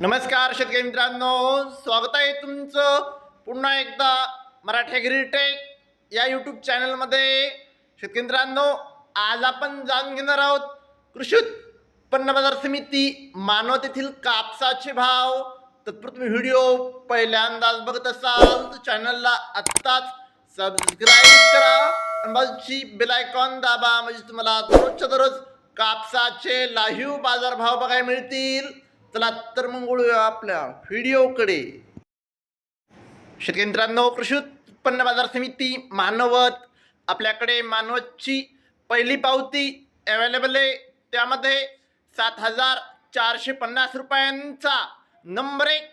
नमस्कार शेतकरी मित्रांनो स्वागत आहे तुमचं पुन्हा एकदा मराठी गिरीटेक या यूट्यूब चॅनलमध्ये. शेतकरी मित्रांनो आज आपण जाणून घेणार आहोत कृषी उत्पन्न बाजार समिती मानव तेथील कापसाचे भाव. तत्पूर्वी व्हिडिओ पहिल्यांदाच बघत असाल तर चॅनलला आत्ताच सबस्क्राईब करा आणि बाजूची बेलायकॉन दाबा म्हणजे तुम्हाला दररोजच्या दररोज कापसाचे लाईव्ह बाजारभाव बघायला मिळतील. चला तर मग वळूया आपल्या व्हिडिओकडे. शेतकरी मित्रांनो कृषी उत्पन्न बाजार समिती मानवत आपल्याकडे मानवतची पहिली पावती अवेलेबल आहे. त्यामध्ये सात हजार चारशे पन्नास रुपयांचा नंबर एक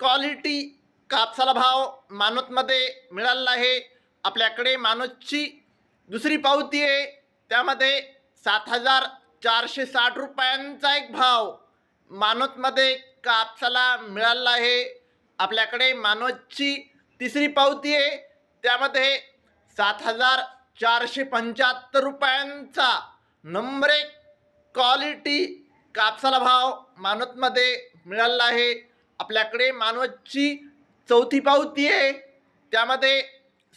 क्वालिटी कापसाला भाव मानवतमध्ये मिळालेला आहे. आपल्याकडे मानवतची दुसरी पावती आहे. त्यामध्ये सात हजार चारशे साठ रुपयांचा एक भाव मानवतमध्ये कापसाला मिळाला आहे. आपल्याकडे मानवतची तिसरी पावती आहे. त्यामध्ये सात हजार चारशे पंच्याहत्तर रुपयांचा नंबर एक क्वालिटी कापसाला भाव मानवतमध्ये मिळाला आहे. आपल्याकडे मानवतची चौथी पावती आहे. त्यामध्ये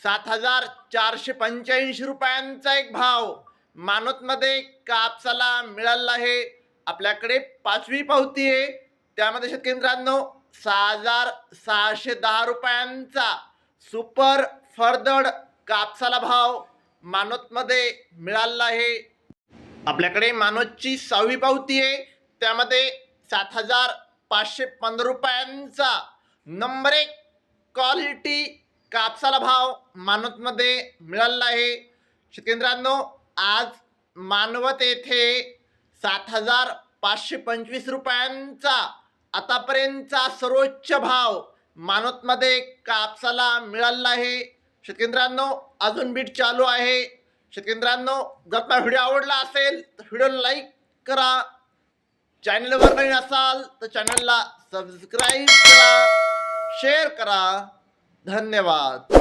सात हजार चारशे पंच्याऐंशी रुपयांचा एक भाव मानवतमध्ये कापसाला मिळाला आहे. आपल्याकडे पाचवी पावती आहे. त्यामध्ये शेतकेंद्रांनो सहा हजार सहाशे दहा रुपयांचा सुपर फरदड कापसाला भाव मानवतमध्ये मिळाला आहे. आपल्याकडे मानवतची सहावी पावती आहे. त्यामध्ये सात हजार पाचशे पंधरा रुपयांचा नंबर एक क्वालिटी कापसाला भाव मानवतमध्ये मिळाला आहे. शेतकेंद्रांनो आज मानवत येथे सात हजार पाचशे पंचवीस रुपयांचा आतापर्यंतचा सर्वोच्च भाव मानवतमध्ये कापसाला मिळाला आहे. शेतकेंद्रांनो अजून बीट चालू आहे. शेतकेंद्रांनो जर तुम्हाला व्हिडिओ आवडला असेल तर व्हिडिओ लाईक करा. चॅनलवर नवीन असाल तर चॅनलला सबस्क्राईब करा. शेअर करा. धन्यवाद.